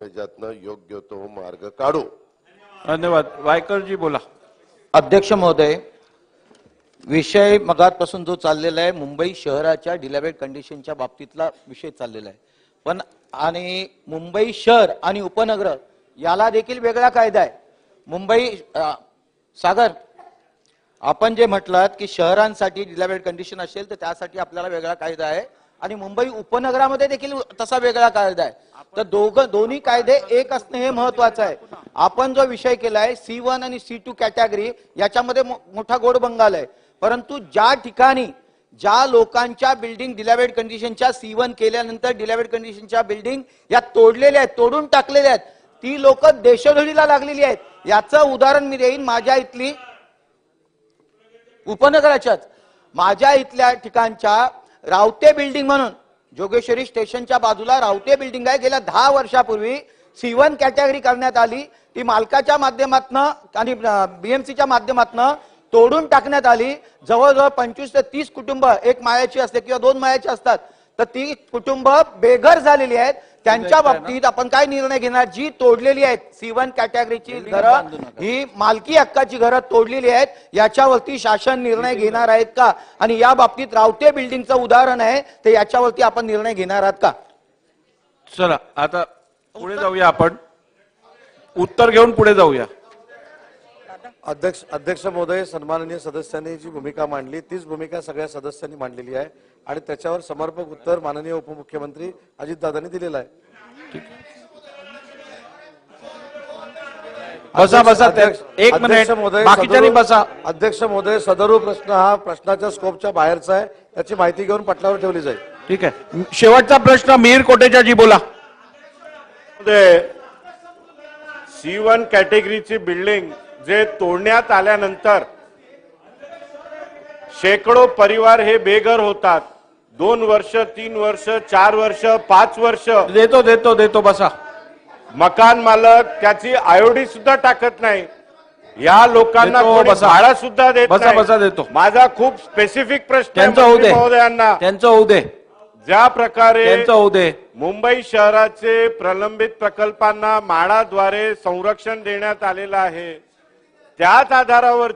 त्याच्यातनं योग्य तो मार्ग काढू. धन्यवाद. वायकरजी बोला. अध्यक्ष महोदय विषय मगातपासून जो चाललेला आहे मुंबई शहराच्या डिलॅबेट कंडिशनच्या बाबतीतला विषय चाललेला आहे. पण आणि मुंबई शहर आणि उपनगर याला देखील वेगळा कायदा आहे. मुंबई सागर आपण जे म्हटलात की शहरांसाठी डिलॅबेट कंडिशन असेल तर त्यासाठी आपल्याला वेगळा कायदा आहे. आणि मुंबई उपनगरामध्ये देखील तसा वेगळा कायदा आहे. तर दोघं दोन्ही कायदे एक असणं हे महत्वाचं आहे. आपण जो विषय केलाय सी वन आणि सी टू कॅटेगरी याच्यामध्ये मोठा गोड बंगाल आहे. परंतु ज्या ठिकाणी ज्या लोकांच्या बिल्डिंग डिलॅवेड कंडिशनच्या सी वन केल्यानंतर डिलॅबेट कंडिशनच्या बिल्डिंग या तोडलेल्या आहेत तोडून टाकलेल्या आहेत ती लोक देशधडीला लागलेली आहेत. याचं उदाहरण मी देईन माझ्या इथली उपनगराच्याच. माझ्या इथल्या ठिकाणच्या रावते बिल्डिंग म्हणून. जोगेश्वरी स्टेशनच्या बाजूला रावते बिल्डिंग आहे. गेल्या दहा वर्षापूर्वी सी वन कॅटेगरी करण्यात आली. ती मालकाच्या माध्यमातनं आणि बीएमसीच्या माध्यमातनं तोडून टाकण्यात आली. जवळजवळ पंचवीस ते तीस कुटुंब एक मायाची असते किंवा दोन मायाची असतात तर ती कुटुंब बेघर झालेली आहेत. त्यांच्या बाबतीत आपण काय निर्णय घेणार? जी तोडलेली आहेत सी वन कॅटेगरीची घरं. ही मालकी हक्काची घरं तोडलेली आहेत. याच्यावरती शासन निर्णय घेणार आहेत का? आणि या बाबतीत रावते बिल्डिंगचं उदाहरण आहे तर याच्यावरती आपण निर्णय घेणार आहात का? चला आता पुढे जाऊया आपण. उत्तर घेऊन पुढे जाऊया. अध्यक्ष अध्यक्ष महोदय सन्माननीय सदस्यांनी जी भूमिका मांडली तीच भूमिका सगळ्या सदस्यांनी मांडलेली आहे आणि त्याच्यावर समर्पक उत्तर माननीय उपमुख्यमंत्री अजितदादांनी दिलेलं आहे. बसा बसा अध्यक्ष- एक मिनिट. महोदय, बसा. अध्यक्ष महोदय सदरू प्रश्न हा प्रश्नाच्या स्कोपच्या बाहेरचा आहे. त्याची माहिती घेऊन पटलावर ठेवली जाईल. ठीक आहे. शेवटचा प्रश्न मिहीर कोटेचा जी बोला सी वन कॅटेगरीची बिल्डिंग जे तोडण्यात आल्यानंतर शेकडो परिवार हे बेघर होतात. दोन वर्ष तीन वर्ष चार वर्ष पाच वर्ष. देतो देतो देतो बसा. मकान मालक त्याची आयोडी सुद्धा टाकत नाही. या लोकांना. भाडं सुद्धा देत बसा. बसा, देतो. माझा खूप स्पेसिफिक प्रश्न महोदयांना त्यांचं होऊ दे. ज्या प्रकारे त्यांचं होऊ दे. मुंबई शहराचे प्रलंबित प्रकल्पांना म्हाडाद्वारे संरक्षण देण्यात आलेलं आहे. त्याच आधारावर